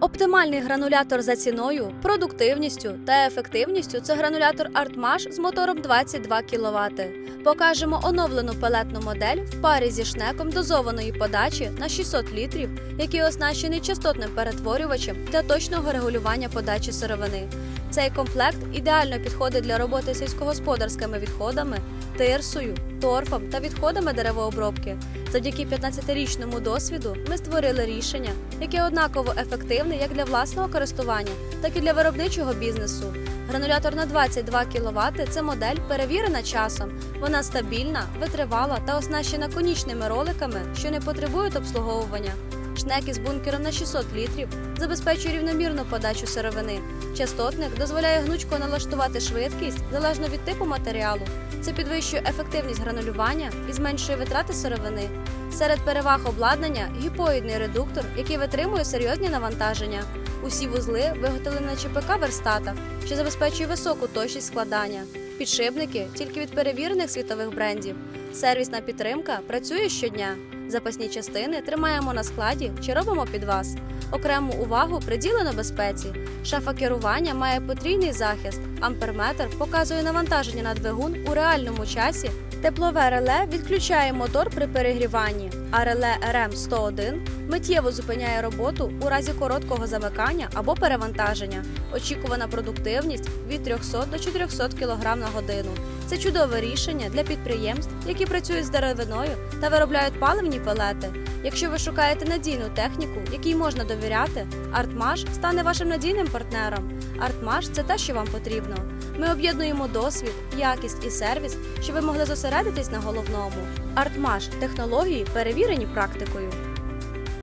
Оптимальний гранулятор за ціною, продуктивністю та ефективністю це гранулятор ArtMash з мотором 22 кВт. Покажемо оновлену пелетну модель в парі зі шнеком дозованої подачі на 600 літрів, який оснащений частотним перетворювачем для точного регулювання подачі сировини. Цей комплект ідеально підходить для роботи сільськогосподарськими відходами, тирсою, торфом та відходами деревообробки. Завдяки 15-річному досвіду ми створили рішення, яке однаково ефективне як для власного користування, так і для виробничого бізнесу. Гранулятор на 22 кВт – це модель перевірена часом. Вона стабільна, витривала та оснащена конічними роликами, що не потребують обслуговування. Шнек із бункером на 600 літрів забезпечує рівномірну подачу сировини. Частотник дозволяє гнучко налаштувати швидкість залежно від типу матеріалу. Це підвищує ефективність гранулювання і зменшує витрати сировини. Серед переваг обладнання гіпоїдний редуктор, який витримує серйозні навантаження. Усі вузли виготовлені на ЧПК верстатах, що забезпечує високу точність складання. Підшипники тільки від перевірених світових брендів. Сервісна підтримка працює щодня. Запасні частини тримаємо на складі чи робимо під вас. Окрему увагу приділено безпеці. Шафа керування має потрійний захист. Амперметр показує навантаження на двигун у реальному часі. Теплове реле відключає мотор при перегріванні, а реле РМ-101 миттєво зупиняє роботу у разі короткого замикання або перевантаження. Очікувана продуктивність від 300 до 400 кг на годину. Це чудове рішення для підприємств, які працюють з деревиною та виробляють паливні пелети. Якщо ви шукаєте надійну техніку, якій можна довіряти, Артмаш стане вашим надійним партнером. Артмаш це те, що вам потрібно. Ми об'єднуємо досвід, якість і сервіс, щоб ви могли зосередитись на головному. Артмаш технології перевірені практикою.